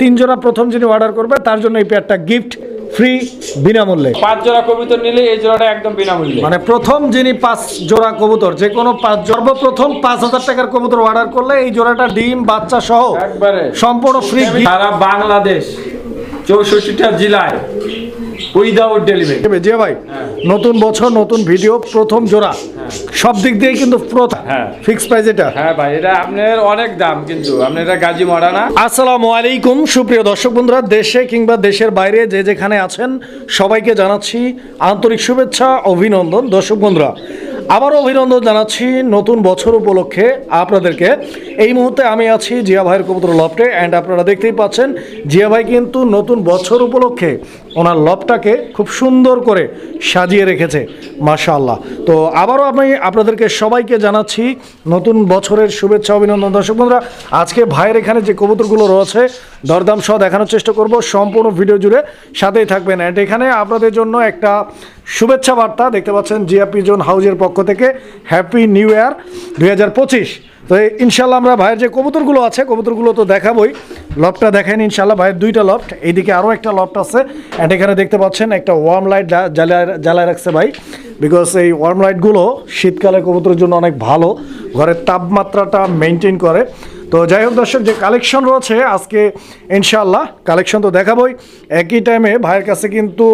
তিন জোড়া প্রথম যিনি অর্ডার করবে তার জন্য এই পেয়ারটা গিফট ফ্রি বিনামূল্যে। পাঁচ জোড়া কবুতর নিলে এই জোড়াটা একদম বিনামূল্যে। মানে প্রথম যিনি পাঁচ জোড়া কবুতর যে কোনো পাঁচ সর্বপ্রথম পাঁচ হাজার টাকার কবুতর অর্ডার করলে এই জোড়াটা ডিম বাচ্চা সহ একবারে। সম্পূর্ণ ফ্রি সারা বাংলাদেশ চৌষট্টিটা জেলায় উইদাউট ডেলিভারি জিয়া ভাই নতুন বছর নতুন ভিডিও প্রথম জোড়া। সব দিক দিয়ে কিন্তু হ্যাঁ। ফিক্স প্রাইস এটা। হ্যাঁ ভাই এটা আপনার অনেক দাম কিন্তু। আপনি এটা গাজী মডানা আসসালামু আলাইকুম সুপ্রিয় দর্শক বন্ধুরা দেশে কিংবা দেশের বাইরে যে যেখানে আছেন সবাইকে জানাচ্ছি আন্তরিক শুভেচ্ছা অভিনন্দন। দর্শক বন্ধুরা আবারও অভিনন্দন জানাচ্ছি নতুন বছর উপলক্ষে আপনাদেরকে। এই মুহূর্তে আমি আছি জিয়া ভাইয়ের কবুতর লফটে অ্যান্ড আপনারা দেখতেই পাচ্ছেন, জিয়া ভাই কিন্তু নতুন বছর উপলক্ষে ওনার লফটাকে খুব সুন্দর করে সাজিয়ে রেখেছে, মাশাআল্লাহ। তো আবারও আমি আপনাদেরকে সবাইকে জানাচ্ছি নতুন বছরের শুভেচ্ছা, অভিনন্দন। দর্শক বন্ধুরা, আজকে ভাইয়ের এখানে যে কবুতরগুলো রয়েছে, দরদাম সহ দেখানোর চেষ্টা করব। সম্পূর্ণ ভিডিও জুড়ে সাথেই থাকবেন। অ্যান্ড এখানে আপনাদের জন্য একটা শুভেচ্ছা বার্তা, দেখতে পাচ্ছেন জিয়া পিজন হাউজের পক্ষ থেকে হ্যাপি নিউ ইয়ার দুই হাজার পঁচিশ। তো ইনশাল্লাহ আমরা ভাইয়ের যে কবুতরগুলো আছে, কবুতরগুলো তো দেখাবই। লফটটা দেখেন ইনশাল্লাহ ভাইয়ের দুইটা লফট এইদিকে আরও একটা লফট আছে অ্যান্ড এখানে দেখতে পাচ্ছেন একটা ওয়ার্ম লাইট জ্বালায় জ্বালায় রাখছে ভাই। বিকজ এই ওয়ার্ম লাইটগুলো শীতকালে কবুতরের জন্য অনেক ভালো, ঘরের তাপমাত্রাটা মেনটেন করে। তো যাই হোক দর্শক, যে কালেকশন রয়েছে আজকে ইনশাল্লাহ কালেকশন তো দেখাবই। একই টাইমে ভাইয়ের কাছে কিন্তু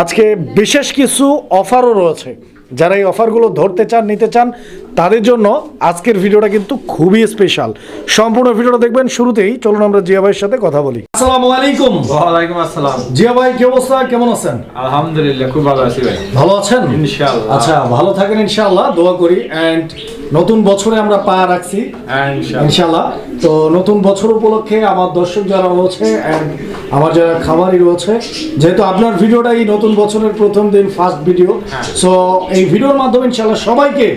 আজকে বিশেষ কিছু অফারও রয়েছে। যারা এই অফারগুলো ধরতে চান নিতে চান তাদের জন্য আজকের ভিডিওটা কিন্তু খুবই স্পেশাল সম্পূর্ণ ভিডিওটা দেখবেন শুরুতেই। চলুন আমরা জিয়া ভাইয়ের সাথে কথা বলি। আসসালামু আলাইকুম। ওয়ালাইকুম আসসালাম। জিয়া ভাই কি অবস্থা? কেমন আছেন? আলহামদুলিল্লাহ খুব ভালো আছি ভাই। ভালো আছেন? ইনশাআল্লাহ। আচ্ছা ভালো থাকেন ইনশাআল্লাহ দোয়া করি। এন্ড নতুন বছরে আমরা পা রাখছি। হ্যাঁ। ইনশাআল্লাহ। তো নতুন বছর উপলক্ষে আমার দর্শক যারা রয়েছে আমার যারা খামারি রয়েছে যেহেতু আপনার ভিডিওটা এই নতুন বছরের প্রথম দিন ফার্স্ট ভিডিও হ্যাঁ। সো এই ভিডিওর মাধ্যমে ইনশাআল্লাহ সবাইকে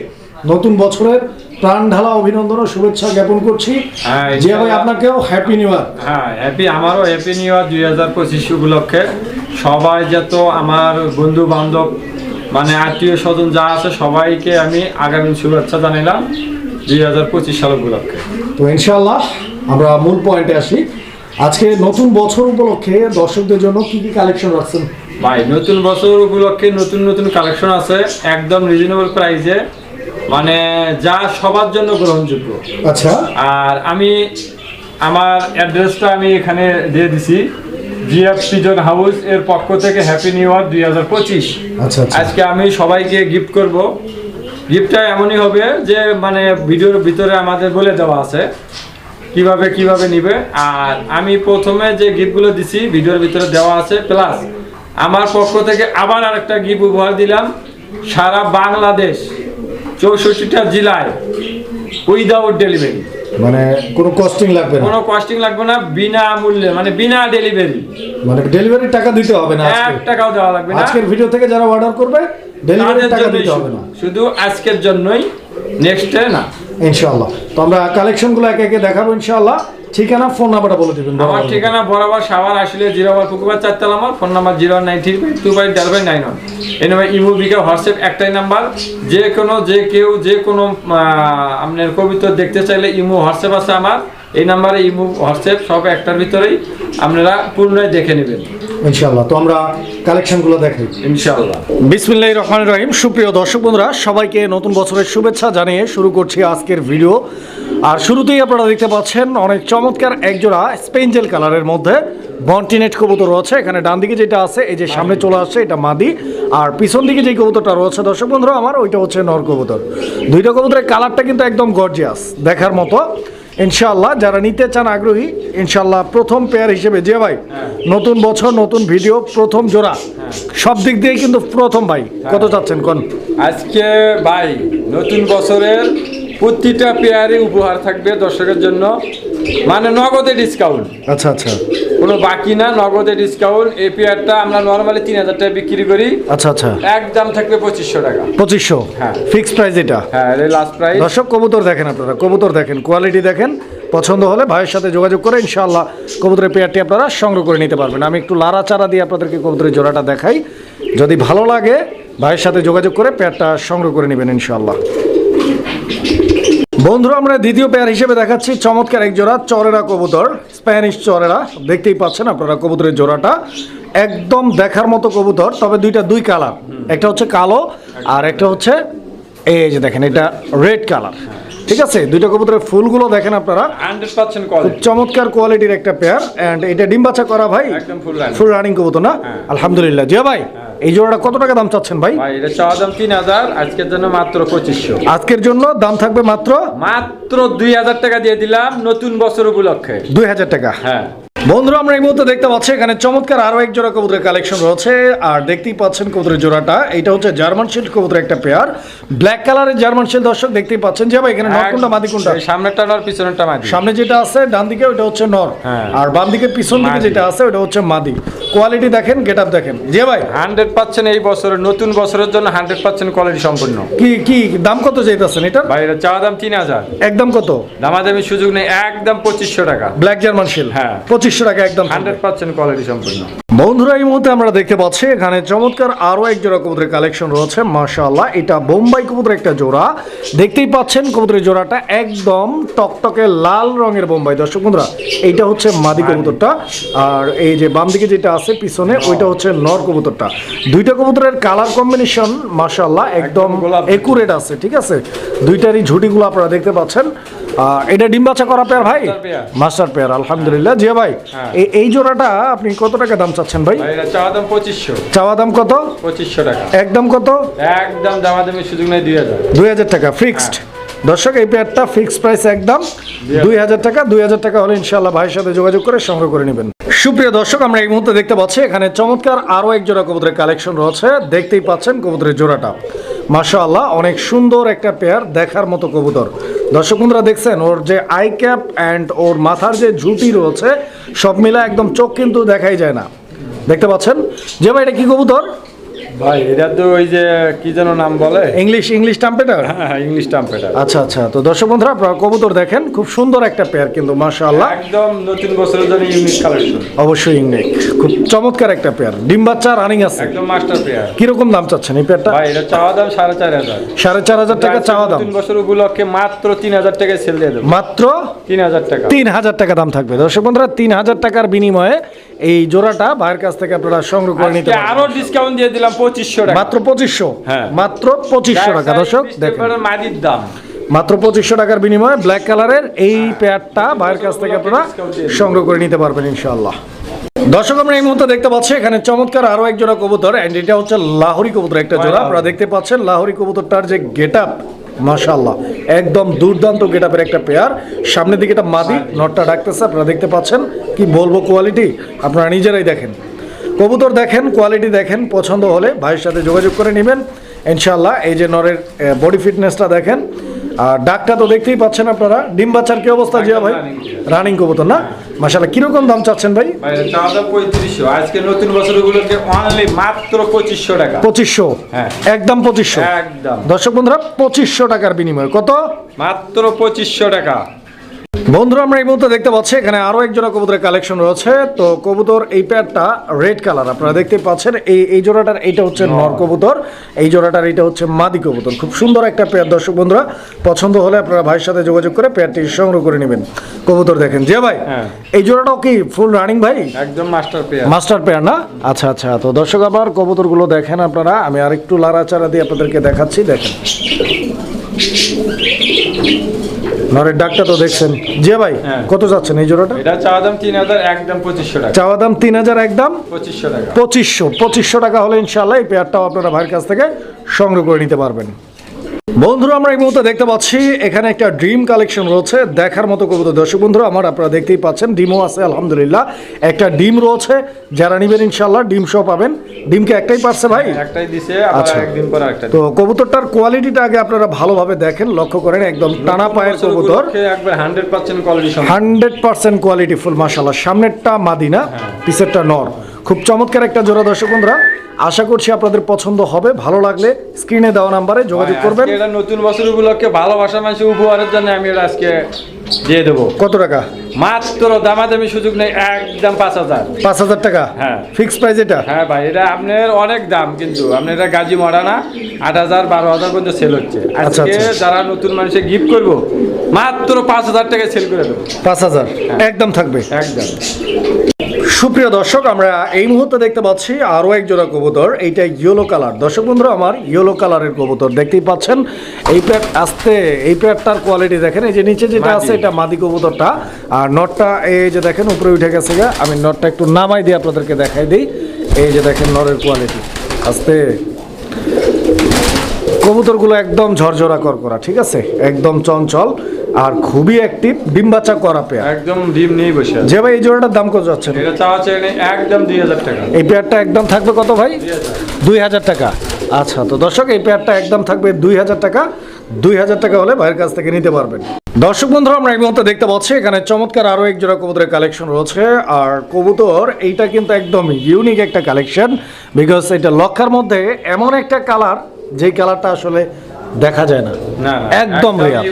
নতুন বছরের প্রাণ ঢালা অভিনন্দন ও শুভেচ্ছা জ্ঞাপন করছি। হ্যাঁ, জিয়া ভাই আপনাকেও হ্যাপি নিউ ইয়ার হ্যাঁ হ্যাপি আমারও হ্যাপি নিউ ইয়ার দুই হাজার পঁচিশ উপলক্ষে। সবাই যত আমার বন্ধু বান্ধব মানে আত্মীয় স্বজন যা আছে সবাইকে আমি আগামী শুভেচ্ছা জানাইলাম দুই হাজার পঁচিশ সাল উপলক্ষে। তো ইনশাল্লাহ আমরা মূল পয়েন্টে আসি। আজকে নতুন বছর উপলক্ষে দর্শকদের জন্য কি কি কালেকশন রাখছেন? ভাই নতুন বছর উপলক্ষে নতুন নতুন কালেকশন আছে একদম রিজনেবল প্রাইসে মানে যা সবার জন্য গ্রহণযোগ্য। আচ্ছা। আর আমি আমার অ্যাড্রেসটা আমি এখানে দিয়ে দিছি। জিএফ পিজন হাউস এর পক্ষ থেকে হ্যাপি নিউ ইয়ার দুই হাজার পঁচিশ। আচ্ছা আচ্ছা। আজকে আমি সবাইকে গিফট করব। গিফটটা এমনই হবে যে মানে ভিডিওর ভিতরে আমাদের বলে দেওয়া আছে। কীভাবে কীভাবে নিবে। আর আমি প্রথমে যে গিফটগুলো দিছি ভিডিওর ভিতরে দেওয়া আছে। প্লাস আমার পক্ষ থেকে আবার আরেকটা গিফট উপহার দিলাম। সারা বাংলাদেশ চৌষট্টিটা জেলায় উইদাউট ডেলিভারি মানে কোনো কস্টিং লাগবে না? কোনো কস্টিং লাগবে না বিনা মূল্যে মানে বিনা ডেলিভারি মানে ডেলিভারি টাকা দিতে হবে না এক টাকাও দেওয়া লাগবে না। আজকের ভিডিও থেকে যারা অর্ডার করবে ডেলিভারি টাকা দিতে হবে না। শুধু আজকের জন্যই নেক্সট না। ইনশাআল্লাহ। তো আমরা কালেকশনগুলো একে একে দেখাবো ইনশাআল্লাহ। ঠিকানা ফোন নাম্বারটা বলে দিবেন আমার ঠিকানা বরাবর সাভার আসলে জিরো ওয়ান পুকুরবার চারতলা আমার phone number zero nine three five two five double nine one. এই নাম্বার ইমো বিকা হোয়াটসঅ্যাপ একটাই নাম্বার। যে কোনো যে কেউ যে কোনো আহ, আপনার কবিতা দেখতে চাইলে ইমো হোয়াটসঅ্যাপ আছে আমার। এই নাম্বারে ইমো হোয়াটসঅ্যাপ সব একটার ভিতরেই আপনারা পূর্ণই দেখে নেবেন। ইনশাআল্লাহ তো আমরা কালেকশনগুলো দেখাই। ইনশাআল্লাহ। বিসমিল্লাহ রহমান রহিম। সুপ্রিয় দর্শক বন্ধুরা সবাইকে নতুন বছরের শুভেচ্ছা জানিয়ে শুরু করছি আজকের ভিডিও। আর শুরুতেই আপনারা দেখতে পাচ্ছেন অনেক চমৎকার একজোড়া স্পেঞ্জেল কালারের মধ্যে বন্টিনেট কবুতর রয়েছে। এখানে ডান দিকে যেটা আছে এই যে সামনে চলে আসছে এটা মাদি। আর পিছন দিকে যে কবুতরটা রয়েছে দর্শক বন্ধুরা আমার ওইটা হচ্ছে নর কবুতর। দুইটা কবুতরের কালারটা কিন্তু একদম গর্জিয়াস দেখার মতো। ইনশাআল্লাহ যারা নিতে চান আগ্রহী ইনশাল্লাহ প্রথম পেয়ার হিসেবে যে ভাই নতুন বছর নতুন ভিডিও প্রথম জোড়া। সব দিক দিয়ে কিন্তু প্রথম ভাই। কত চাচ্ছেন কোন? আজকে ভাই নতুন বছরের প্রতিটা পেয়ারে উপহার থাকবে দর্শকের জন্য। মানে নগদে ডিসকাউন্ট আচ্ছা আচ্ছা। কোনো বাকি না নগদে ডিসকাউন্ট এই পেয়ারটা আমরা নর্মালি তিন হাজার টাকা বিক্রি করি। আচ্ছা আচ্ছা। একদম থাকবে পঁচিশশো টাকা। পঁচিশশো? হ্যাঁ। ফিক্স প্রাইস এটা? হ্যাঁ লাস্ট প্রাইস দর্শক কবুতর দেখেন আপনারা কবুতর দেখেন কোয়ালিটি দেখেন। পছন্দ হলে ভাইয়ের সাথে যোগাযোগ করে ইনশাআল্লাহ কবুতরের পেয়ারটি আপনারা সংগ্রহ করে নিতে পারবেন। আমি একটু লাড়া চারা দিয়ে আপনাদেরকে কবুতরের জোড়াটা দেখাই। যদি ভালো লাগে ভাইয়ের সাথে যোগাযোগ করে পেয়ারটা সংগ্রহ করে নেবেন ইনশাআল্লাহ। বন্ধুরা আমরা দ্বিতীয় পেয়ার হিসেবে দেখাচ্ছি চমৎকার এক জোড়া চরেরা কবুতর স্প্যানিশ চরেরা। দেখতেই পাচ্ছেন আপনারা কবুতরের জোড়াটা। একদম দেখার মতো কবুতর তবে দুইটা দুই কালার একটা হচ্ছে কালো আর একটা হচ্ছে এই যে দেখেন এটা রেড কালার ঠিক আছে? দুইটা কবুতরের ফুলগুলো দেখেন আপনারা। চমৎকার কোয়ালিটির একটা পেয়ার এন্ড এটা ডিম বাচ্চা করা ভাই। ফুল রানিং কবুতর না? হ্যাঁ। আলহামদুলিল্লাহ। জিয়া ভাই? এই জোড়াটা কত টাকা দাম চাচ্ছেন ভাই? এটা চাওয়া দাম তিন হাজার আজকের জন্য মাত্র পঁচিশশো। আজকের জন্য দাম থাকবে মাত্র মাত্র দুই হাজার টাকা দিয়ে দিলাম নতুন বছর উপলক্ষে। দুই হাজার টাকা। হ্যাঁ। বন্ধুরা আমরা এই মুহূর্তে দেখতে পাচ্ছি এখানে চমৎকার আরও এক জোড়া কবুতরের কালেকশন রয়েছে। আর দেখতেই পাচ্ছেন কবুতরের জোড়াটা। এটা হচ্ছে জার্মান শিল্ড কবুতরের একটা পেয়ার। ব্ল্যাক কালারের জার্মান শিল্ড দর্শক দেখতেই পাচ্ছেন। যে ভাই এখানে নর কোনটা মাদি কোনটা? এই সামনেরটা নর পিছনেরটা মাদি। সামনে যেটা আছে ডান দিকে ওটা হচ্ছে নর। হ্যাঁ। আর বাম দিকে পিছন দিকে যেটা আছে ওটা হচ্ছে মাদি। কোয়ালিটি দেখেন গেট আপ দেখেন। যে ভাই? হান্ড্রেড পার্সেন্ট এই বছরের নতুন বছরের জন্য হান্ড্রেড পার্সেন্ট কোয়ালিটি সম্পূর্ণ। কি কি দাম কত চাইতেছেন এটা? ভাই এটা চাওয়া দাম তিন হাজার। একদম কত? দামাদামি সুযোগ নেই একদম পঁচিশশো টাকা। ব্ল্যাক জার্মান শিল্ড হ্যাঁ। পঁচিশশো টাকা একদম হান্ড্রেড পার্সেন্ট কোয়ালিটি সম্পূর্ণ। বন্ধুরা এই মুহূর্তে আমরা দেখতে পাচ্ছি এখানে চমৎকার আরও এক জোড়া কবুতরের কালেকশন রয়েছে মাশাআল্লাহ এটা বোম্বাই কবুতরের একটা জোড়া। দেখতেই পাচ্ছেন কবুতরের জোড়াটা একদম টকটকে লাল রঙের বোম্বাই। দর্শক বন্ধুরা এইটা হচ্ছে মাদি কবুতরটা আর এই যে বাম দিকে যেটা আছে পিছনে ওইটা হচ্ছে নর কবুতরটা। দুইটা কবুতরের কালার কম্বিনেশন মাশাআল্লাহ একদম। একুরেট আছে ঠিক আছে? দুইটারই ঝুটিগুলো আপনারা দেখতে পাচ্ছেন। এটা ডিম বাচ্চা করা পেয়ার ভাই? Master pair. আলহামদুলিল্লাহ। জিয়া ভাই হ্যাঁ। এই- জোড়াটা আপনি কত টাকা দাম চাচ্ছেন ভাই? চাওয়া দাম পঁচিশশো। চাওয়া দাম কত? পঁচিশশো টাকা। একদম কত? একদম দামাদামি সুযোগ নেই দুই হাজার। দুই হাজার টাকা ফিক্সড দর্শক এই পেয়ারটা ফিক্সড প্রাইস একদম। দুই হাজার। টাকা দুই হাজার টাকা হলে ইনশাল্লাহ ভাইয়ের সাথে যোগাযোগ করে সংগ্রহ করে নেবেন। সুপ্রিয় দর্শক আমরা এই মুহূর্তে দেখতে পাচ্ছি এখানে চমৎকার আরও এক জোড়া কবুতরের কালেকশন রয়েছে। দেখতেই পাচ্ছেন কবুতরের জোড়াটা। মাশাআল্লাহ অনেক সুন্দর একটা পেয়ার দেখার মতো কবুতর। দর্শক বন্ধুরা দেখছেন, ওর যে আই ক্যাপ অ্যান্ড ওর মাথার যে ঝুঁটি রয়েছে, সব মিলা একদম চোখ কিন্তু দেখাই যায় না। দেখতে পাচ্ছেন? যে ভাই, এটা কি কবুতর? ভাই এটা তো ওই যে কি যেন নাম বলে? ইংলিশ ইংলিশ টাম্পেটার হ্যাঁ ইংলিশ টাম্পেটার আচ্ছা আচ্ছা তো দর্শক বন্ধুরা আপনারা কবুতর দেখেন খুব সুন্দর একটা পেয়ার কিন্তু মাশাআল্লাহ। একদম নতুন বছরের জন্য ইউনিক কালেকশন অবশ্যই ইংলিশ খুব চমৎকার একটা পেয়ার ডিম বাচ্চা রানিং আছে। একদম মাস্টার পেয়ার কীরকম দাম চাচ্ছেন এই পেয়ারটা ভাই এটা চাওয়া দাম সাড়ে চার হাজার। সাড়ে চার হাজার টাকা চাওয়া দাম। নতুন বছর উপলক্ষে মাত্র তিন হাজার টাকায় সেল দিয়ে দেবো। মাত্র তিন হাজার টাকা। তিন হাজার টাকা দাম থাকবে। দর্শক বন্ধুরা তিন হাজার টাকার বিনিময়ে এই জোড়াটা ভাইয়ের কাছ থেকে আপনারা সংগ্রহ করে নিতে পারেন আরও ডিসকাউন্ট দিয়ে দিলাম পঁচিশশো টাকা। মাত্র পঁচিশশো? হ্যাঁ। মাত্র পঁচিশশো টাকা। দর্শক দেখেন। মাদির দাম। মাত্র পঁচিশশো টাকার বিনিময়ে ব্ল্যাক কালারের এই পেয়ারটা ভাইয়ের কাছ থেকে আপনারা সংগ্রহ করে নিতে পারবেন ইনশাআল্লাহ। দর্শক আমরা এই মুহূর্তে দেখতে পাচ্ছি এখানে চমৎকার আরও এক জোড়া কবুতর এন্ড এটা হচ্ছে লাহোরি কবুতর একটা জোড়া। আপনারা দেখতে পাচ্ছেন লাহোরি কবুতরটার যে গেট আপ মাশাল্লাহ একদম দুর্দান্ত গেট আপের একটা পেয়ার সামনের দিকে এটা মাদি নটটা ডাকতেছে আপনারা দেখতে পাচ্ছেন কি বলব কোয়ালিটি আপনারা নিজেরাই দেখেন। কবুতর দেখেন কোয়ালিটি দেখেন পছন্দ হলে ভাইয়ের সাথে যোগাযোগ করে নেবেন। ইনশাল্লাহ এই যে নরের বডি ফিটনেসটা দেখেন। আর ডাকটা তো দেখতেই পাচ্ছেন আপনারা। ডিম বাচ্চার কি অবস্থা জিয়া ভাই? রানিং কবুতর। না? মাশাল্লাহ কীরকম দাম চাচ্ছেন ভাই? পঁয়ত্রিশশো। আজকে নতুন বছর উপলক্ষে অনলি মাত্র পঁচিশশো টাকা। পঁচিশশো? হ্যাঁ। একদম পঁচিশশো? একদম। দর্শক বন্ধুরা পঁচিশশো টাকার বিনিময়। কত? মাত্র পঁচিশশো টাকা। বন্ধুরা আমরা এই মুহূর্তে দেখতে পাচ্ছি এখানে আরও একজোড়া কবুতরের কালেকশন রয়েছে। তো কবুতর এই প্যাডটা রেড কালার আপনারা দেখতে পাচ্ছেন এই এই জোড়াটার এইটা হচ্ছে নর কবুতর এই জোড়াটার এইটা হচ্ছে মাদি কবুতর। খুব সুন্দর একটা পেয়ার দর্শক বন্ধুরা পছন্দ হলে আপনারা ভাইয়ের সাথে যোগাযোগ করে পেয়ারটি সংগ্রহ করে নেবেন। কবুতর দেখেন যে ভাই হ্যাঁ। এই জোড়াটাও কি ফুল রানিং ভাই? একদম মাস্টার পেয়ার মাস্টার পেয়ার না? আচ্ছা আচ্ছা তো দর্শক আবার কবুতরগুলো দেখেন আপনারা আমি আরেকটু লাড়াচাড়া দিয়ে আপনাদেরকে দেখাচ্ছি দেখেন। নরের ডাকটা তো দেখছেন। জি ভাই হ্যাঁ। কত যাচ্ছেন এই জোড়াটা? এটা চাওয়া দাম তিন হাজার একদম পঁচিশশো টাকা। চাওয়া দাম তিন হাজার একদম? পঁচিশশো টাকা। পঁচিশশো পঁচিশশো টাকা হলে ইনশাল্লাহ এই পেয়ারটাও আপনারা ভাইয়ের কাছ থেকে সংগ্রহ করে নিতে পারবেন। বন্ধুরা আমরা এই মুহূর্তে দেখতে পাচ্ছি এখানে একটা ড্রিম কালেকশন রয়েছে দেখার মতো কবুতর। দর্শক বন্ধুরা আমার আপনারা দেখতেই পাচ্ছেন ডিমও আছে আলহামদুলিল্লাহ। একটা ডিম রয়েছে যারা নিবেন ইনশাল্লাহ ডিম সহ পাবেন। ডিমকে একটাই পারছে ভাই? একটাই দিছে আচ্ছা। একদিন পর একটা তো কবুতরটার কোয়ালিটিটা আগে আপনারা ভালোভাবে দেখেন লক্ষ্য করেন একদম টানা পায়ের কবুতর। একবার হান্ড্রেড পার্সেন্ট কোয়ালিটি সম্পন্ন হান্ড্রেড পার্সেন্ট কোয়ালিটি ফুল মাসাল্লাহ সামনেরটা মাদিনা পিছেরটা নর। খুব চমৎকার একটা জোড়া দর্শক বন্ধুরা আশা করছি আপনাদের পছন্দ হবে ভালো লাগলে স্ক্রিনে দেওয়া নাম্বারে যোগাযোগ করবেন। এটা নতুন বছর উপলক্ষে ভালোবাসা মানুষের উপহারের জন্য আমি এটা আজকে দিয়ে দেবো। কত টাকা? মাত্র দামাদামি সুযোগ নেই একদম পাঁচ হাজার। পাঁচ হাজার টাকা? হ্যাঁ। ফিক্স প্রাইস এটা? হ্যাঁ ভাই এটা আপনার অনেক দাম কিন্তু আপনি এটা গাজি মডানা আট হাজার বারো হাজার পর্যন্ত সেল হচ্ছে। আচ্ছা, আজকে আচ্ছা। যারা নতুন মানুষে গিফট করব মাত্র পাঁচ হাজার টাকায় সেল করে দেবো। পাঁচ হাজার? একদম থাকবে। একদম। সুপ্রিয় দর্শক আমরা এই মুহূর্তে দেখতে পাচ্ছি আরও এক জোড়া কবুতর এইটা ইয়েলো কালার দর্শক বন্ধুরা আমার ইয়েলো কালারের কবুতর দেখতেই পাচ্ছেন। এই প্যাট আসতে এই প্যাটটার কোয়ালিটি দেখেন এই যে নিচে যেটা আছে এটা মাদি কবুতরটা। আর নটটা এই যে দেখেন উপরে উঠে গেছে গা। আমি নটটা একটু নামাই দিয়ে আপনাদেরকে দেখাই দিই। এই যে দেখেন নরের কোয়ালিটি আস্তে। কবুতরগুলো একদম ঝরঝরা করকরা ঠিক আছে? একদম চঞ্চল। আর খুবই অ্যাক্টিভ ডিম বাচ্চা করা পেয়ার একদম ডিম নিয়ে বসে যে ভাই এই জোড়াটার দাম কত যাচ্ছে? এটা চাওয়া চাই নেই একদম দুই হাজার টাকা। এই পেয়ারটা একদম থাকবে কত ভাই? দুই হাজার। টাকা। আচ্ছা তো দর্শক এই পেয়ারটা একদম থাকবে দুই হাজার টাকা। দুই হাজার টাকা হলে ভাইয়ের কাছ থেকে নিতে পারবেন। দর্শক বন্ধুরা আমরা এই মুহূর্তে দেখতে পাচ্ছি এখানে চমৎকার আরও এক জোড়া কবুতরের কালেকশন রয়েছে। আর কবুতর এইটা কিন্তু একদম ইউনিক একটা কালেকশন বিকজ এটা লক্ষার মধ্যে এমন একটা কালার যেই কালারটা আসলে দেখা যায় না। একদম রেয়ার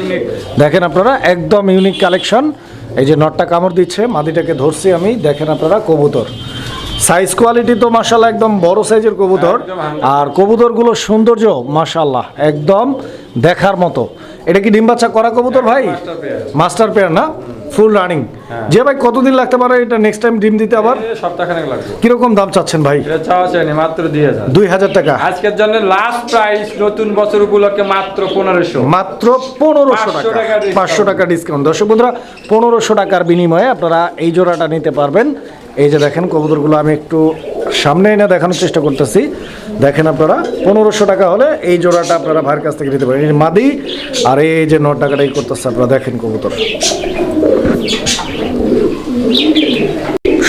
দেখেন আপনারা একদম ইউনিক কালেকশন এই যে নটটা কামড় দিচ্ছে মাদিটাকে ধরছি আমি। দেখেন আপনারা কবুতর। সাইজ কোয়ালিটি তো মাশাল্লাহ একদম বড় সাইজের কবুতর। একদম 100% আর কবুতরগুলোর সৌন্দর্য মাশাল্লাহ একদম দেখার মতো। এটা কি ডিম বাচ্চা করা কবুতর ভাই? মাস্টার পেয়ার না? ফুল রানিং যে ভাই কতদিন লাগতে পারে এটা নেক্সট টাইম ডিম দিতে আবার? সপ্তাহখানেক লাগবে। কীরকম দাম চাচ্ছেন ভাই? এটা চাওয়া চাই নেই মাত্র দুই হাজার। দুই হাজার টাকা। আজকের জন্য লাস্ট প্রাইস নতুন বছর উপলক্ষে মাত্র পনেরোশো। মাত্র পনেরোশো 500 টাকা। পাঁচশো টাকা ডিসকাউন্ট দর্শক বন্ধুরা পনেরোশো টাকার বিনিময়ে আপনারা এই জোড়াটা নিতে পারবেন। এই যে দেখেন কবুতরগুলো আমি একটু সামনে এনে দেখানোর চেষ্টা করতেছি। দেখেন আপনারা পনেরোশো টাকা হলে এই জোড়াটা আপনারা ভাইয়ের কাছ থেকে নিতে পারেন। এই মাদি আর এই যে নট টাকাটাই করতেছে আপনারা দেখেন কবুতর।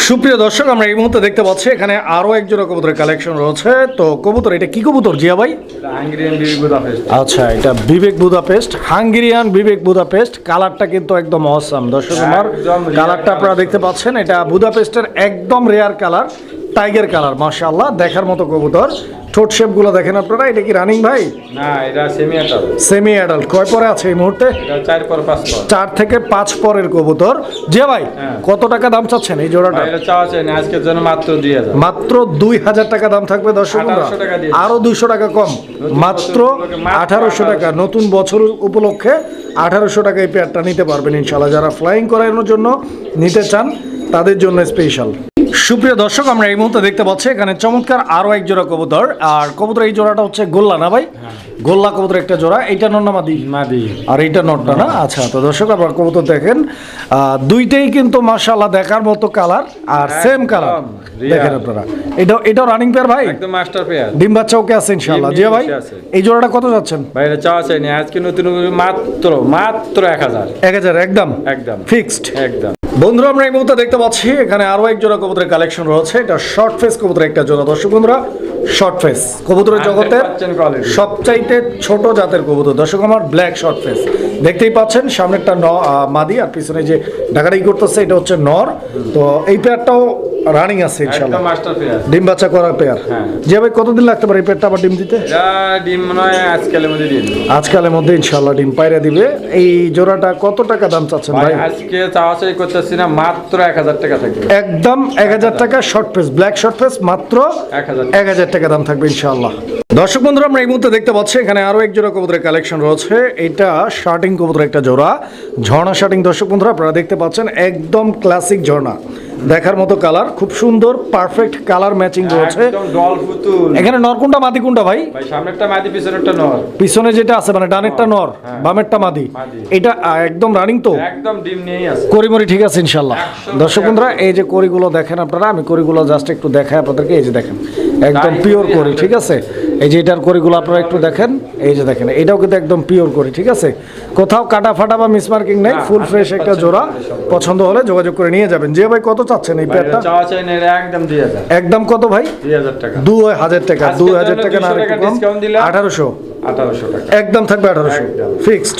সুপ্রিয় দর্শক আমরা এই মুহূর্তে দেখতে পাচ্ছি এখানে আরও এক জোড়া কবুতরের কালেকশন রয়েছে। তো কবুতর এটা কি কবুতর জিয়া ভাই? আচ্ছা এটা বিবেক বুদাপেস্ট। হাঙ্গেরিয়ান বিবেক বুদাপেস্ট। কালারটা কিন্তু একদম অসাম দর্শক আমার কালারটা আপনারা দেখতে পাচ্ছেন এটা বুদাপেস্টের একদম রেয়ার কালার টাইগার কালার মাশাআল্লাহ দেখার মতো কবুতর। ঠোঁট শেপগুলো দেখেন আপনারা এটা কি রানিং ভাই? না এটা সেমি আটাল সেমি অ্যাডাল্ট কয় পরে আছে এই মুহূর্তে? এটা চার পর পাঁচ পর। চার থেকে পাঁচ পরের কবুতর। যে ভাই হ্যাঁ। কত টাকা দাম চাচ্ছেন এই জোড়াটা? এটা চাওয়া চাই না আজকের জন্য মাত্র দুই হাজার। মাত্র দুই হাজার টাকা দাম থাকবে দর্শক। 1800 আরও দুইশো টাকা কম। মাত্র বছর উপলক্ষে মাত্র আঠারোশো টাকা। নতুন বছর উপলক্ষে আঠারোশো টাকা এই পেয়ারটা নিতে পারবেন ইনশাল্লাহ যারা ফ্লাইং করানোর জন্য নিতে চান তাদের জন্য স্পেশাল সুপ্রিয় দর্শক আমরা এই মুহূর্তে দেখতে পাচ্ছি এখানে চমৎকার আরও এক জোড়া কবুতর। আর কবুতর এই জোড়াটা হচ্ছে গোল্লা না ভাই? গোল্লা কবুতর একটা জোড়া। এইটা নন্নামাদি মাদি? আর এইটা নটটা না? আচ্ছা তো দর্শক আপনার কবুতর দেখেন। দুইটাই কিন্তু মাশাআল্লাহ দেখার মতো কালার আর সেম কালার। দেখেন আপনারা। এটা এটাও রানিং পেয়ার ভাই? একদম মাস্টার পেয়ার ডিম বাচ্চা ওকে আছে ইনশাআল্লাহ? ডিম জি ভাই এই জোড়াটা কত যাচ্ছেন? ভাই এটা চাওয়া চাই না আজকে নতুন মাত্র মাত্র এক হাজার। এক হাজার একদম? একদম। ফিক্সড একদম। বন্ধুরা আমরা এই মুহূর্তে দেখতে পাচ্ছি এখানে আরও এক জোড়া কবুতরের কালেকশন রয়েছে। এটা শর্ট ফেস কবুতরের একটা জোড়া। দর্শক বন্ধুরা শর্ট ফেস কবুতরের জগতে সবচাইতে ছোট জাতের কবুতর। দর্শক আমার ব্ল্যাক শর্ট ফেস দেখতেই পাচ্ছেন সামনেরটা ন মাদি আর পিছনে যে ডাকাডাকি করতেছে এটা হচ্ছে নর। তো এই পেয়ারটাও রানিং আছে একদম ইনশাল্লাহ মাস্টার পেয়ার ডিম বাচ্চা করা পেয়ার হ্যাঁ। যে ভাই কতদিন লাগতে পারে এই পেয়ারটা আবার ডিম দিতে? ডিম নয় আজকালের মধ্যে ডিম আজকালের মধ্যে ইনশাল্লাহ ডিম পাইরা দিবে। এই জোড়াটা কত টাকা দাম চাচ্ছেন ভাই আজকে চাওয়া চাই করতেছি না মাত্র এক হাজার টাকা থাকবে। একদম এক হাজার টাকা short face black short face মাত্র এক হাজার এক হাজার টাকা দাম থাকবে ইনশাআল্লাহ। দর্শক বন্ধুরা আমরা এই মুহূর্তে দেখতে পাচ্ছি এখানে আরও এক জোড়া কবুতরের কালেকশন রয়েছে। এটা শার্টিং কবুতরের একটা জোড়া ঝর্ণা শার্টিং দর্শক বন্ধুরা আপনারা দেখতে পাচ্ছেন একদম ক্লাসিক ঝর্ণা। দেখার মতো কালার খুব সুন্দর পারফেক্ট কালার ম্যাচিং রয়েছে। এখানে নর কোনটা মাদি কোনটা ভাই? সামনেরটা মাদি পিছনেরটা নর। পিছনে যেটা আছে মানে ডানেরটা নর হ্যাঁ। বামেরটা মাদি। এটা একদম রানিং তো? একদম ডিম নিয়েই আছে। করিমরি ঠিক আছে ইনশাআল্লাহ। দর্শক বন্ধুরা এই যে করিগুলো দেখেন আপনারা আমি করিগুলো জাস্ট একটু দেখাই আপনাদেরকে এই যে দেখেন। একদম পিওর করি ঠিক আছে? এই যে এটার করিগুলো আপনারা একটু দেখেন এই যে দেখেন এটাও কিন্তু একদম পিওর করি ঠিক আছে? কোথাও কাটা ফাটা বা মিসমার্কিং নেই ফুল ফ্রেশ একটা জোড়া পছন্দ হলে যোগাযোগ করে নিয়ে যাবেন। যে ভাই কত চাচ্ছেন এই পেয়ারটা চাওয়া চাই না এটা একদম কত ভাই? দুই হাজার টাকা। দু হাজার টাকা আজকের দু হাজার টাকা না আরেকটু কম। discount দিলাম। আঠারোশো। আঠারোশো টাকা। একদম থাকবে আঠারোশো। ফিক্সড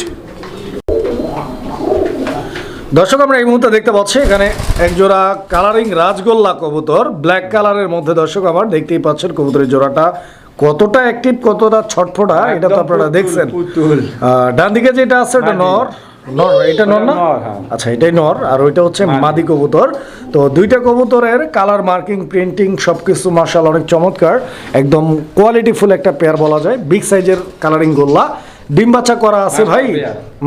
দর্শক আমরা এই মুহূর্তে দেখতে পাচ্ছি এখানে এক জোড়া কালারিং রাজগোল্লা কবুতর। ব্ল্যাক কালারের মধ্যে দর্শক আমার দেখতেই পাচ্ছেন কবুতরের জোড়াটা কতটা অ্যাক্টিভ কতটা ছটফটা এটা তো আপনারা দেখছেন। ডান দিকে যেটা আছে ওটা নর। নর এটা নর না? হ্যাঁ। আচ্ছা এটাই নর আর ওইটা হচ্ছে মাদি। কবুতর। তো দুইটা কবুতরের কালার মার্কিং প্রিন্টিং সবকিছু মার্শাল অনেক চমৎকার। একদম কোয়ালিটিফুল একটা পেয়ার বলা যায়। বিগ সাইজের কালারিং গোল্লা। ডিম বাচ্চা করা আছে ভাই?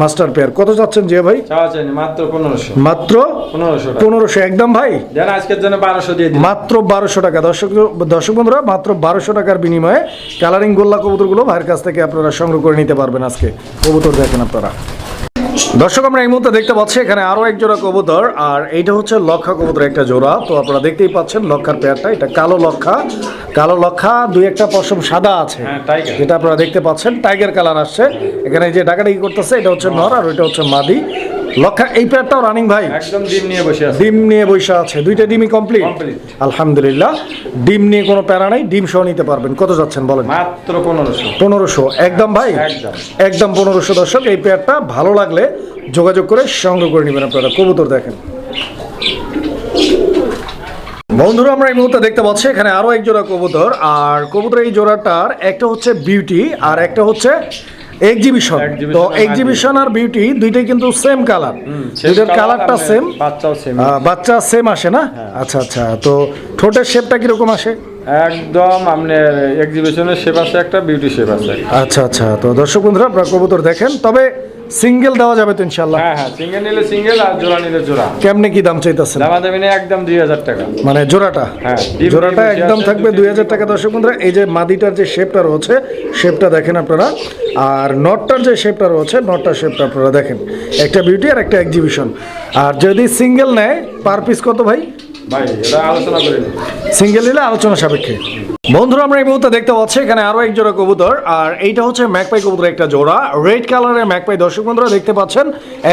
Master pair. কত চাচ্ছেন যে ভাই? মাত্র পনেরোশো। মাত্র পনেরোশো পনেরোশো একদম ভাই? আজকের জন্য বারোশো দিয়ে মাত্র বারোশো টাকা। দর্শক দর্শক বন্ধুরা মাত্র বারোশো টাকার বিনিময়ে কালারিং গোল্লা কবুতরগুলো ভাইয়ের কাছ থেকে আপনারা সংগ্রহ করে নিতে পারবেন আজকে। কবুতর দেখেন আপনারা। দর্শক আমরা এই মুহূর্তে দেখতে পাচ্ছি এখানে আরও এক জোড়া কবুতর আর এইটা হচ্ছে লক্ষা কবুতর একটা জোড়া। তো আপনারা দেখতেই পাচ্ছেন লক্ষার পেয়ারটা এটা কালো লক্ষা। কালো লক্ষা দুই একটা পশম সাদা আছে হ্যাঁ, যেটা আপনারা দেখতে পাচ্ছেন। টাইগার কালার আসছে। এখানে যে ডাকাডাকি করতেছে এটা হচ্ছে নর আর ওইটা হচ্ছে মাদি। লক্ষা এই পেয়ারটাও রানিং ভাই। একদম ডিম নিয়ে বসে আছে। ডিম নিয়ে বৈশা আছে। দুইটা ডিমই কমপ্লিট আলহামদুলিল্লাহ। ডিম নিয়ে কোনো প্যারা নাই ডিম সহ নিতে পারবেন। কত যাচ্ছেন বলেন? মাত্র পনেরোশো। পনেরোশো। একদম ভাই? একদম। পনেরোশো দর্শক এই পেয়ারটা ভালো লাগলে যোগাযোগ করে সংগ্রহ করে নেবেন আপনারা। কবুতর দেখেন। বন্ধুরা আমরা এই মুহূর্তে দেখতে পাচ্ছি এখানে আরও এক জোড়া কবুতর। আর কবুতর এই জোড়াটার একটা হচ্ছে বিউটি আর একটা হচ্ছে এক্সিবিশন তো এক্সিবিশন আর বিউটি দুইটাই কিন্তু সেম কালার দুইটার কালারটা সেম বাচ্চাও সেম বাচ্চা সেম আসে না? আচ্ছা আচ্ছা। তো ঠোঁটের শেপটা কীরকম আসে? একদম আপনার এক্সিবিশনের শেপ আছে একটা বিউটি শেপ আছে। আচ্ছা আচ্ছা। তো দর্শক বন্ধুরা আপনারা কবুতর দেখেন। তবে সিঙ্গেল দেওয়া যাবে তো ইনশাল্লাহ হ্যাঁ হ্যাঁ সিঙ্গেল নিলে সিঙ্গেল আর জোড়া নিলে জোড়া। কেমনে কি দাম চাইতেছেন? দামা দেবেন একদম দুই হাজার টাকা। মানে জোড়াটা? হ্যাঁ, জোড়াটা একদম থাকবে দুটি দুই হাজার টাকা দর্শক বন্ধুরা এই যে মাদিটার যে শেপটা রয়েছে শেপটা দেখেন আপনারা। আর নটটার যে শেপটা রয়েছে নটটার শেপটা আপনারা দেখেন। একটা বিউটি আর একটা এক্সিবিশন আর যদি সিঙ্গেল নেয় পার পিস কত ভাই? সিঙ্গেল নিলে আলোচনা সাপেক্ষে। বন্ধুরা আমরা এই মুহূর্তে দেখতে পাচ্ছি এখানে আরও এক জোড়া কবুতর আর এইটা হচ্ছে ম্যাকপাই কবুতর একটা জোড়া। রেড কালারের ম্যাকপাই দর্শক বন্ধুরা দেখতে পাচ্ছেন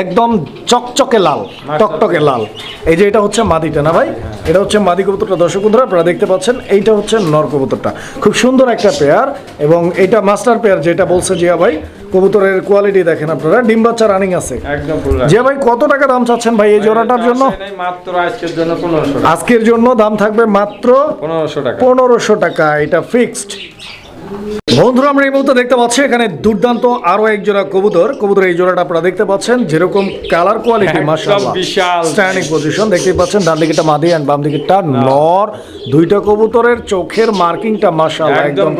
একদম চকচকে লাল টকটকে লাল। এই যে এটা হচ্ছে মাদিটা না ভাই? এটা হচ্ছে মাদি কবুতরটা দর্শক বন্ধুরা আপনারা দেখতে পাচ্ছেন এইটা হচ্ছে নর কবুতরটা। খুব সুন্দর একটা পেয়ার এবং এটা মাস্টার পেয়ার যেটা বলছে জিয়া ভাই কবুতরের কোয়ালিটি দেখেন আপনারা। ডিম বাচ্চা রানিং আছে। একদম ফুল ভাই কত টাকা দাম চাচ্ছেন ভাই এই জোড়াটার জন্য? মাত্র আজকের জন্য আজকের দাম থাকবে মাত্র পনেরোশো টাকা। পনেরোশো টাকা এটা ফিক্সড বন্ধুরা আমরা এই মুহূর্তে দেখতে পাচ্ছি এখানে দুর্দান্ত আরও এক জোড়া কবুতর। কবুতর এই জোড়াটা আপনারা দেখতে পাচ্ছেন যেরকম কালার কোয়ালিটি একদম মাশাআল্লাহ। বিশাল। স্ট্যান্ডিং পজিশন দেখতেই পাচ্ছেন ডান দিকেটা মাদি এন্ড বাম দিকেটা নর। দুইটা কবুতরের চোখের মার্কিংটা মাশাআল্লাহ একদম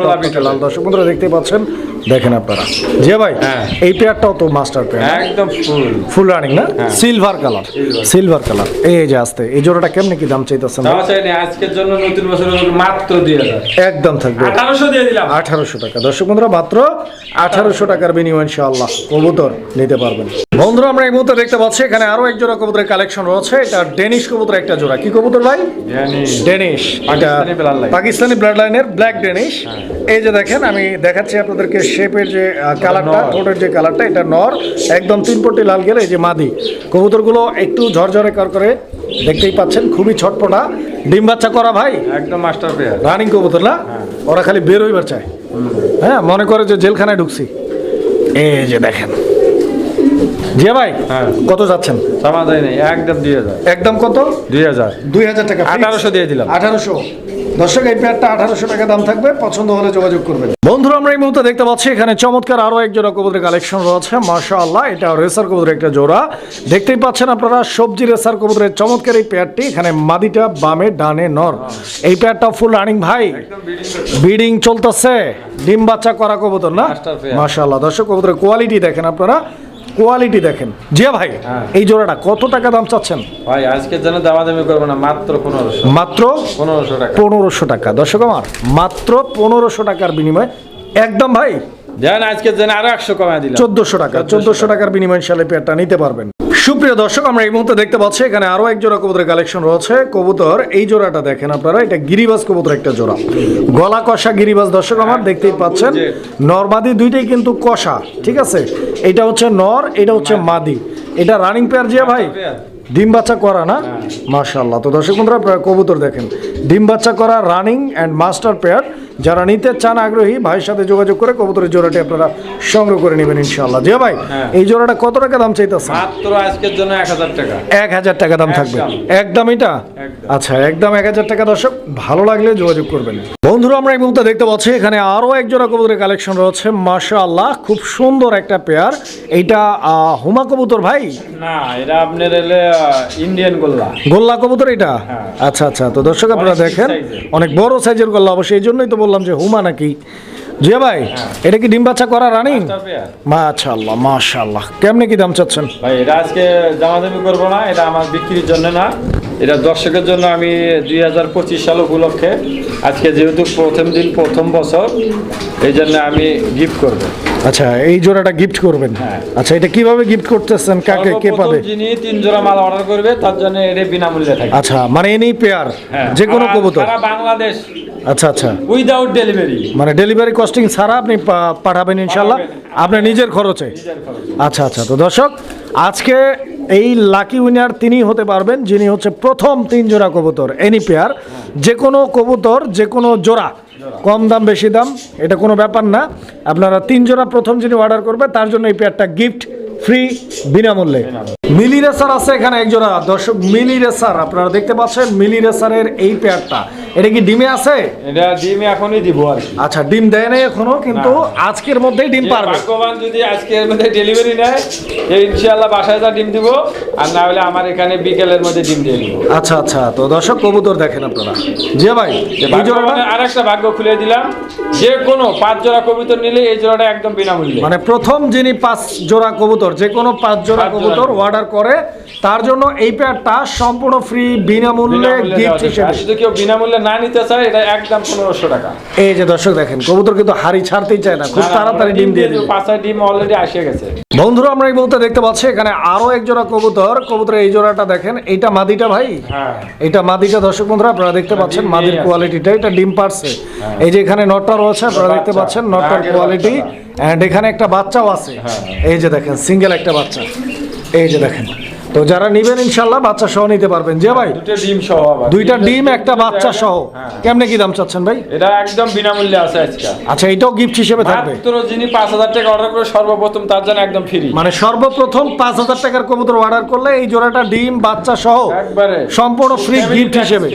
লাল দর্শক। বন্ধুরা দেখতে পাচ্ছেন দেখেন আপনারা। জি ভাই হ্যাঁ। এই পেয়ারটাও তো মাস্টার পেয়ার একদম ফুল ফুল রানিং না। সিলভার কালার সিলভার কালার এই যে আসতে এই জোড়াটা কেমনে কি দাম চাইতেছেন? দামা চাইনি আজকের জন্য নতুন বছর মাত্র দুই হাজার একদম থাকবে। আঠারোশো দিয়ে দিলাম। আঠারোশো টাকা। দর্শক বন্ধুরা মাত্র আঠারোশো টাকার বিনিময় ইনশাআল্লাহ কবুতর নিতে পারবেন। বন্ধুরা আমরা এই মুহূর্তে দেখতে পাচ্ছি এখানে আরও এক জোড়া কবুতরের কালেকশন রয়েছে। এটা ডেনিশ কবুতর একটা জোড়া। কি কবুতর ভাই? ডেনিশ এটা পাকিস্তানি পাকিস্তানি ব্লাড লাইনের ব্ল্যাক ডেনিশ এই যে দেখেন আমি দেখাচ্ছি আপনাদেরকে শেপের যে কালারটা। ঠোঁটের যে কালারটা এটা নর। একদম তিন পট্টি লাল গেলে এই যে মাদি। কবুতরগুলো একটু ঝরঝরে কর করে দেখতেই পাচ্ছেন খুবই ছটপটা। ডিম বাচ্চা করা ভাই? একদম মাস্টার পেয়ার রানিং কবুতর না? ওরা খালি বের হইবার চায়। হ্যাঁ মনে করে যে জেলখানায় ঢুকছি। এই যে দেখেন। জিয়া ভাই হ্যাঁ। কত যাচ্ছেন? দামা চাইনি একদম দুই হাজার। একদম কত? দুই হাজার। দুই হাজার টাকা। আঠারোশো দিয়ে দিলাম। আঠারোশো। দর্শক এই পেয়ারটা আঠারোশো টাকা দাম থাকবে। পছন্দ হলে যোগাযোগ করবেন। বন্ধুরা আমরা এই মুহূর্তে দেখতে পাচ্ছি এখানে চমৎকার আরও এক জোড়া কবুতরের কালেকশন রয়েছে। মাশা আল্লাহ এটা রেসার কবুতরের একটা জোড়া। দেখতেই পাচ্ছেন আপনারা সবজি রেসার কবুতরের চমৎকার এই পেয়ারটি এখানে মাদিটা বামে ডানে নর। এই পেয়ারটা ফুল রানিং ভাই। বিডিং ব্রিডিং চলতেছে। ডিম বাচ্চা করা কবুতর না? Master আল্লাহ দর্শক কবুতরের কোয়ালিটি দেখেন আপনারা। কোয়ালিটি দেখেন। জিয়া ভাই হ্যাঁ। এই জোড়াটা কত টাকা দাম চাচ্ছেন? ভাই আজকের জন্য দামাদামি করব না মাত্র পনেরোশো। মাত্র পনেরোশো টাকা। পনেরোশো টাকা। দর্শক আমার মাত্র পনেরোশো টাকার বিনিময়ে একদম ভাই দেন আজকের যেন আরও একশো কমায় দিলাম। চোদ্দশো টাকা চোদ্দশো টাকার বিনিময়ে সালে পেয়ারটা নিতে পারবেন। সুপ্রিয় দর্শক আমরা এই মুহূর্তে দেখতে পাচ্ছি এখানে আরও এক জোড়া কবুতরের কালেকশন রয়েছে। কবুতর এই জোড়াটা দেখেন আপনারা এটা গিরিবাস কবুতর একটা জোড়া। গলা কষা গিরিবাজ দর্শক আমার দেখতেই পাচ্ছেন। নরমাদি দুইটাই কিন্তু কষা ঠিক আছে? এটা হচ্ছে নর এটা হচ্ছে মাদি। এটা রানিং পেয়ার জিয়া ভাই? ডিম বাচ্চা করা না? মাশাল্লাহ তো দর্শক বন্ধুরা কবুতর দেখেন। ডিম বাচ্চা করা রানিং অ্যান্ড মাস্টার পেয়ার যারা নিতে চান আগ্রহী ভাইয়ের সাথে যোগাযোগ করে কবুতরের জোড়াটি আপনারা সংগ্রহ করে নেবেন ইনশাল্লাহ জিয়া ভাই হ্যাঁ। এই জোড়াটা কত টাকা দাম চাইতেছে মাত্র আজকের জন্য এক হাজার টাকা। এক হাজার টাকা দাম থাকবে। একদম। এটা? আচ্ছা একদম এক হাজার টাকা দর্শক ভালো লাগলে যোগাযোগ করবেন। বন্ধুরা আমরা এই মুহূর্তে দেখতে পাচ্ছি এখানে আরও এক জোড়া কবুতরের কালেকশন রয়েছে। মাশা আল্লাহ খুব সুন্দর একটা পেয়ার এইটা আহ, হুমা কবুতর ভাই? না এটা আপনার এলে ইন্ডিয়ান গোল্লা। গোল্লা কবুতর এটা? হ্যাঁ। আচ্ছা আচ্ছা। তো দর্শক আপনারা দেখেন অনেক বড় সাইজের গোল্লা। অবশ্যই এই জন্যই তো বললাম যে হুমা নাকি। জিয়া ভাই হ্যাঁ। এটা কি ডিম বাচ্চা করা রানিং। মাশাআল্লাহ মাশাআল্লাহ। কেমনে কি দাম চাচ্ছেন? ভাই এটা আজকে দামাদামি করব না এটা আমার বিক্রির জন্য না। এটা দর্শকের জন্য আমি দুই হাজার পঁচিশ সাল উপলক্ষে আজকে যেহেতু প্রথম দিন প্রথম বছর এই জন্য আমি গিফট করব। আচ্ছা এই জোড়াটা গিফট করবেন। হ্যাঁ। আচ্ছা এটা কীভাবে গিফট করতেছেন? কাকে কে পাবে? যিনি তিন জোড়া মাল অর্ডার করবে তার জন্য এটা বিনামূল্যে থাকে। আচ্ছা মানে এনি পেয়ার হ্যাঁ। যে কোনো কবুতর। সারা বাংলাদেশ। আচ্ছা আচ্ছা। উইদাউট ডেলিভারি মানে ডেলিভারি কস্টিং ছাড়া আপনি পাঠাবেন ইনশাল্লাহ আপনার নিজের খরচে। আচ্ছা আচ্ছা তো দর্শক আজকে এই লাকি উইনার তিনি হতে পারবেন যিনি হচ্ছে প্রথম তিন জোড়া কবুতর এনি পেয়ার যে কোনো কবুতর যে কোনো জোড়া কম দাম, বেশি দাম, এটা কোনো ব্যাপার না। আপনারা তিন জোড়া প্রথম যিনি অর্ডার করবে, তার জন্য এই পেয়ারটা গিফট ফ্রি বিনামূল্যে। মিলি রেসার আছে এখানে এক জোড়া। দর্শক মিলি রেসার আপনারা দেখতে পাচ্ছেন মিলি রেসারের এই পেয়ারটা এটা কি ডিমে আছে? এটা ডিম এখনই দিব আর আচ্ছা ডিম দেয় নাই এখনও কিন্তু আজকের মধ্যেই ডিম পারবে। ভাগ্যবান যদি আজকের মধ্যে ডেলিভারি নেয় ইনশাআল্লাহ বাসায় যা ডিম দিব আর না হলে আমার এখানে বিকেলের মধ্যে ডিম দিয়ে দিব। আচ্ছা আচ্ছা তো দর্শক কবুতর দেখেন আপনারা। জি ভাই এই জোড়াটা? আর একটা ভাগ্য খুলে দিলাম। যে কোনো পাঁচ জোড়া কবুতর নিলে এই জোড়াটা একদম বিনামূল্যে। মানে প্রথম যিনি পাঁচ জোড়া কবুতর যে কোনো পাঁচ জোড়া কবুতর কবুতর। অর্ডার করে তার জন্য এই পেয়ারটা সম্পূর্ণ ফ্রি বিনামূল্যে গিফট হিসেবে। যদি কেউ বিনামূল্যে না নিতে চায় এটা একদম পনেরোশো টাকা। এই যে দর্শক দেখেন কবুতর কিন্তু হাড়ি ছাড়তেই চায় না খুব তাড়াতাড়ি ডিম দিয়ে দিবে। পাঁচটা ডিম অলরেডি আসে গেছে। বন্ধুরা আমরা এই মুহূর্তে দেখতে পাচ্ছি এখানে আরও এক জোড়া কবুতর। কবুতরের এই জোড়াটা দেখেন এইটা মাদিটা ভাই? হ্যাঁ। এটা মাদিটা দর্শক বন্ধুরা আপনারা দেখতে পাচ্ছেন মাদির কোয়ালিটিটা এটা ডিম পারছে। এই যে এখানে নটটা রয়েছে আপনারা দেখতে পাচ্ছেন নটটার কোয়ালিটি এন্ড এখানে একটা বাচ্চাও আছে। হ্যাঁ। এই যে দেখেন সিঙ্গেল একটা বাচ্চা। এই যে দেখেন। তো যারা নিবেন ইনশাল্লাহ বাচ্চা সহ নিতে পারবেন। যে ভাই দুটো ডিম সহ দুইটা ডিম একটা বাচ্চা সহ। হ্যাঁ। কেমনে কি দাম চাচ্ছেন ভাই? এটা একদম বিনামূল্যে আছে আজকে। আচ্ছা এটাও গিফট হিসেবে থাকবে। মাত্র যিনি পাঁচ হাজার টাকা অর্ডার করে সর্বপ্রথম তার জন্য একদম ফ্রি মানে সর্বপ্রথম পাঁচ হাজার টাকার কবুতর অর্ডার করলে এই জোড়াটা ডিম বাচ্চা সহ একবারে। সম্পূর্ণ ফ্রি গিফট হিসেবে।